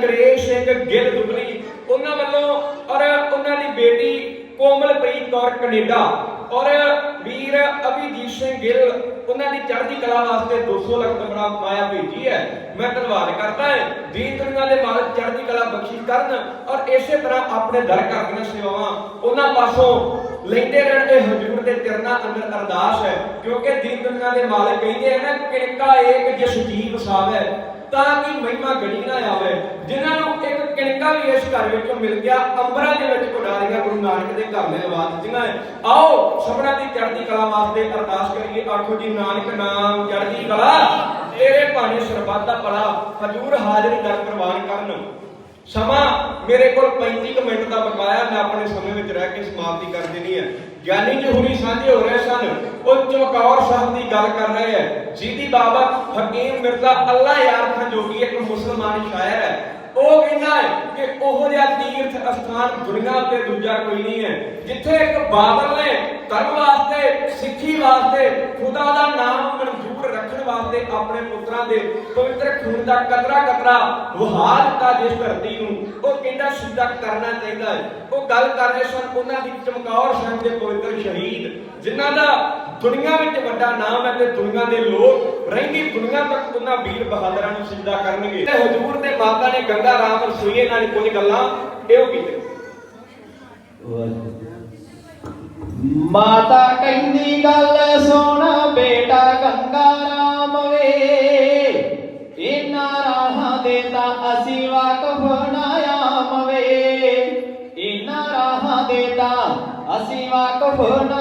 ਅੰਗਰੇਜ਼ ਸਿੰਘ ਗਿੱਲ ਦੁਗਲੀ, ਉਹਨਾਂ ਵੱਲੋਂ ਔਰ ਉਹਨਾਂ ਦੀ ਬੇਟੀ ਕੋਮਲਪ੍ਰੀਤ ਕੌਰ ਕੈਨੇਡਾ ਔਰ ਵੀਰ ਅਭਿਜੀਤ ਸਿੰਘ ਗਿੱਲ, ਉਹਨਾਂ ਦੀ ਚੜ੍ਹਦੀ ਕਲਾ ਵਾਸਤੇ 200 ਲੱਖ ਦਾ ਮਾਇਆ ਭੇਜੀ ਹੈ। ਮੈਂ ਧੰਨਵਾਦ ਕਰਦਾ ਹਾਂ। ਦੀਨ ਦੁਨੀਆ ਦੇ ਮਾਲਕ ਚੜ੍ਹਦੀ ਕਲਾ ਬਖਸ਼ਿਸ਼ ਕਰਨ ਔਰ ਇਸੇ ਤਰ੍ਹਾਂ ਆਪਣੇ ਦਰ ਘਰ ਦੀਆਂ ਸੇਵਾਵਾਂ ਉਹਨਾਂ ਪਾਸੋਂ ਲੈਂਦੇ ਰਹਿਣ। ਇਹ ਹਜ਼ੂਰ ਦੇ ਚਰਨਾਂ ਅੰਦਰ ਅਰਦਾਸ ਹੈ, ਕਿਉਂਕਿ ਦੀਨ ਦੁਨੀਆ ਦੇ ਮਾਲਕ ਕਹਿੰਦੇ ਹਨ ਨਾ ਕਿਣਕਾ ਏਕ ਜਿਸ ਜੀਵ ਸਾਵੈ। ਤਾਂ ਕਿ ਮਹਿਮਾ ਗੜੀ ਨਾ ਆਵੇ। ਜਿਨ੍ਹਾਂ ਨੂੰ ਇੱਕ ਕਿਣਕਾ ਵੀ ਇਸ ਘਰ ਵਿੱਚੋਂ ਮਿਲ ਗਿਆ, ਅੰਬਰਾਂ ਦੇ ਵਿੱਚ ਉਡਾਰੀਆਂ ਗੁਰੂ ਨਾਨਕ ਦੇ ਘਰ ਨੇ ਲਵਾ ਦਿੱਤੀਆਂ ਆਓ, ਸਭਨਾਂ ਦੀ ਚੜ੍ਹਦੀ ਕਲਾ ਵਾਸਤੇ ਅਰਦਾਸ ਕਰੀਏ। ਆਖੋ ਜੀ, ਨਾਨਕ ਨਾਮ, ਚੜ੍ਹਦੀ ਕਲਾ। ਤੇਰੇ ਭਾਣੇ ਸਰਬੱਤ ਦਾ ਭਲਾ ਹਜ਼ੂਰ ਹਾਜ਼ਰੀ ਦਰ ਪ੍ਰਵਾਨ ਕਰਨ। ਸਮਾਂ ਮੇਰੇ ਕੋਲ 35 ਕੁ ਮਿੰਟ ਦਾ ਬਕਾਇਆ, ਮੈਂ ਆਪਣੇ ਸਮੇਂ ਵਿੱਚ ਰਹਿ ਕੇ ਸਮਾਪਤੀ ਕਰ ਦੇਣੀ ਹੈ ਗਿਆਨੀ ਜੀ ਸਾਂਝੇ ਹੋ ਰਹੇ ਸਨ। ਉਹ ਚਮਕੌਰ ਸਾਹਿਬ ਦੀ ਗੱਲ ਕਰ ਰਹੇ ਹੈ। ਜਿਹਦੀ ਬਾਬਾ ਹਕੀਮ ਮਿਰਜ਼ਾ ਅੱਲਾ ਯਾਰ ਖਾਨ ਜੋਗੀ ਇੱਕ ਮੁਸਲਮਾਨ ਸ਼ਾਇਰ ਹੈ। ਉਹ ਕਹਿੰਦਾ ਹੈ ਕਿ ਉਹ ਜਿਹਾ ਤੀਰਥ ਅਸਥਾਨ ਦੁਨੀਆ ਤੇ ਦੂਜਾ ਕੋਈ ਨਹੀਂ ਹੈ। ਜਿੱਥੇ ਇੱਕ ਬਾਦਲ ਨੇ ਧਰਮ ਵਾਸਤੇ, ਸਿੱਖੀ ਵਾਸਤੇ ਖੁਦਾ ਦਾ ਨਾਮ ਮਨਜ਼ੂਰ ਰੱਖਣ ਵਾਸਤੇ ਆਪਣੇ ਪੁੱਤਰਾਂ ਦੇ ਪਵਿੱਤਰ ਖੂਨ ਦਾ ਕਤਰਾ ਕਤਰਾ ਵਹਾ ਦਿੱਤਾ ਜਿਸ ਧਰਤੀ ਨੂੰ। ਉਹ ਕਹਿੰਦਾ, ਸਿੱਧਾ ਕਰਨਾ ਚਾਹੀਦਾ ਹੈ। ਉਹ ਗੱਲ ਕਰ ਰਹੇ ਸਨ, ਉਹਨਾਂ ਦੀ ਚਮਕੌਰ ਸਾਹਿਬ ਦੇ ਪਵਿੱਤਰ ਸ਼ਹੀਦ, ਜਿਨ੍ਹਾਂ ਦਾ ਦੁਨੀਆ ਵਿੱਚ ਵੱਡਾ ਨਾਮ ਹੈ ਤੇ ਦੁਨੀਆ ਦੇ ਲੋਕ ਰਹਿੰਦੀ ਦੁਨੀਆ ਤੱਕ ਉਹਨਾਂ ਵੀਰ ਬਹਾਦਰਾਂ ਨੂੰ ਸਿੱਧਾ ਕਰਨਗੇ। ਤੇ ਹਜ਼ੂਰ ਦੇ ਮਾਤਾ ਨੇ ਗੰਗਾ ਰਾਮ ਰਸੋਈਏ ਨਾਲ ਕੁਝ ਗੱਲਾਂ ਇਹੋ ਕੀਤੀਆਂ। ਮਾਤਾ ਕਹਿੰਦੀ, ਗੱਲ ਸੁਣ ਬੇਟਾ ਗੰਗਾ ਰਾਮ But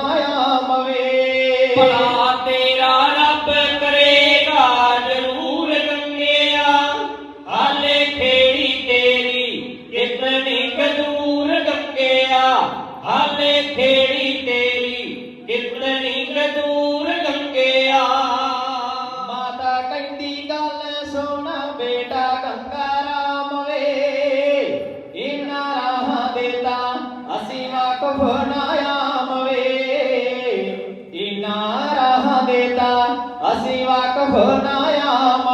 ਅਸੀਂ ਨਾ ਆਮ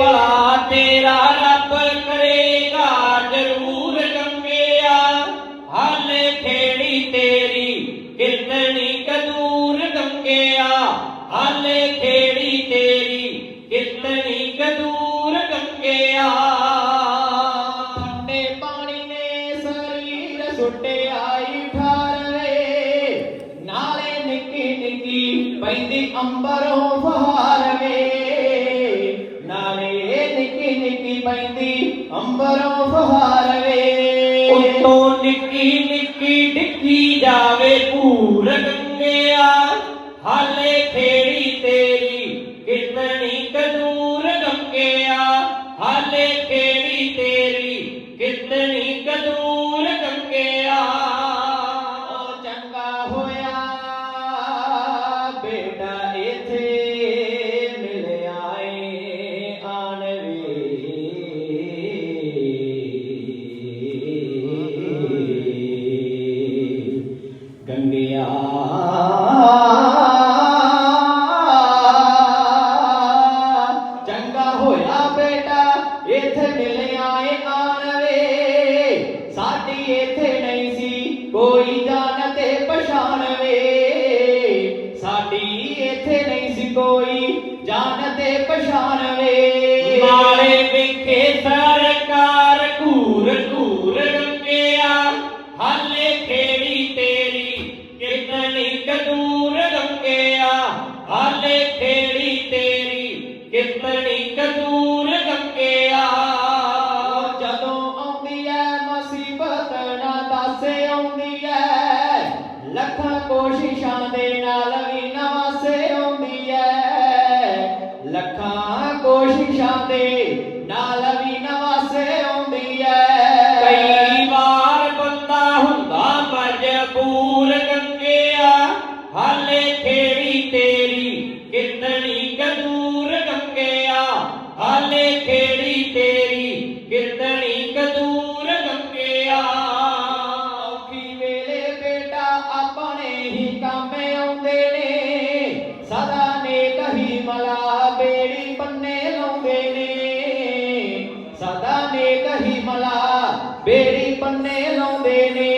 ਭਲਾ ਤੇਰਾ ਰੱਬ ਕਰੇਗਾ, ਜ਼ਰੂਰ ਗੰਗਿਆ ਹਾਲੇ ਖੇੜੀ ਤੇਰੀ ਕਿਤਨੀ ਕਦੂਰ ਗੰਗਿਆ ਹਾਲੇ ਖੇੜੀ ਤੇਰੀ ਕਿਤਨੀ ਪੈਂਦੀ ਅੰਬਰੋਂ ਫਹਾਰਵੇ ਨਾਲੇ ਨਿੱਕੀ ਨਿੱਕੀ ਪੈਂਦੀ ਅੰਬਰੋਂ ਫਹਾਰਵੇ ਉੱਤੋਂ ਨਿੱਕੀ ਨਿੱਕੀ ਡਿੱਗੀ ਜਾਵੇ ਭੂਰ ਗੰਗਿਆ। ਹਾਲੇ ਗੰਗਿਆ ਚੰਗਾ ਹੋਇਆ ਬੇਟਾ ਇਥੇ ਮਿਲ ਆਏ ਆਣਵੇ ਸਾਡੀ ਇੱਥੇ ਨਹੀਂ ਸੀ ਕੋਈ ਜਾਣ ਤੇ ਪਛਾਣ ਵੇ ਸਾਡੀ ਇੱਥੇ ਨਹੀਂ ਸੀ ਕੋਈ ਜਾਣ ਤੇ ਪਛਾਣ ਵੇ ਨਾਲੇ ਵਿਖੇ ਸਰਕਾਰ ਆਉਂਦੀ ਐ। ਲੱਖਾਂ ਕੋਸ਼ਿਸ਼ਾਂ ਦੇ ਨਾਲ ਵੀ ਨਵਾਸੇ ਆਉਂਦੀ ਐ। ਲੱਖਾਂ ਕੋਸ਼ਿਸ਼ਾਂ ਦੇ ਮਲਾ ਪੰਨੇ ਲਾਉਂਦੇ ਨੇ।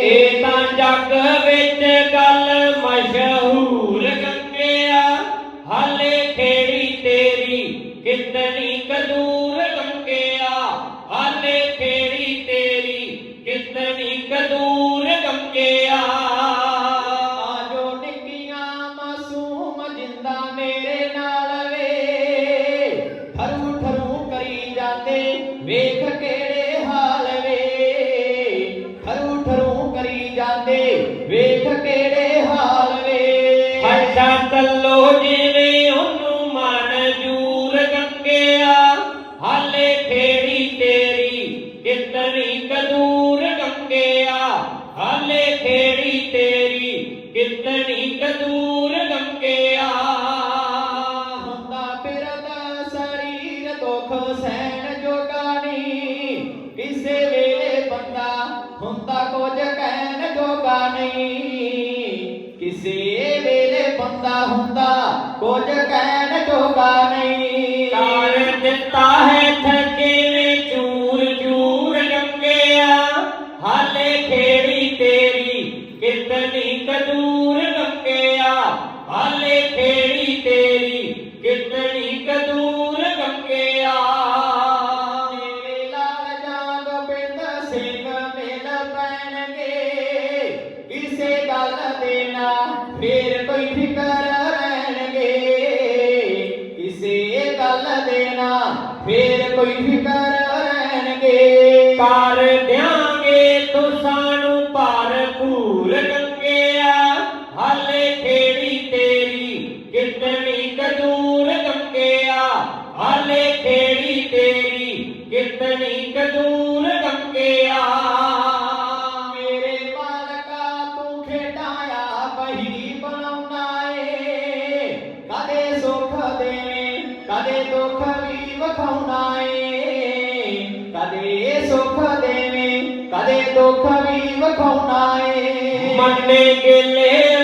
ਇਹ ਤਾਂ ਜੱਗ ਵਿੱਚ ਗੱਲ ਮਸ਼ਹੂਰ ਗੰਗਿਆ ਹਾਲੇ ਖੇੜੀ ਤੇਰੀ ਕਿਤਨੀ ਕਦੂਰ ਗੰਗਿਆ ਹਾਲੇ ਖੇੜੀ ਤੇਰੀ ਕਿਤਨੀ ਫੇਰ ਕੋਈ ਫਿਕਰ ਰਹਿਣਗੇ। ਕਰ ਦਿਆਂਗੇ ਤੁਸਾਂ ਨੂੰ ਭਰਪੂਰ ਗੰਗਿਆ ਹਾਲੇ ਖੇੜੀ ਤੇਰੀ ਕਿਤਨੀ ਕਦੂਰ ਗੰਗਿਆ ਹਾਲੇ ਖੇੜੀ ਤੇਰੀ ਕਿਤਨੀ ਕਦੂਰ ਗੰਗਿਆ ਮੇਰੇ ਮਾਲਕਾ ਤੂੰ ਖੇਡਾਇਆ ਬਹੀ ਬਣਾਉਣਾ ਏ। ਕਦੇ ਸੁੱਖ ਦੇਵੇਂ, ਕਦੇ ਦੁੱਖ ਵੀ ਵਿਖਾਉਣਾ ਏ ਕਦੇ ਸੁੱਖ ਦੇਵੇਂ ਕਦੇ ਦੁੱਖ ਵੀ ਵਿਖਾਉਣਾ ਮੰਨੇ ਗਿਲੇ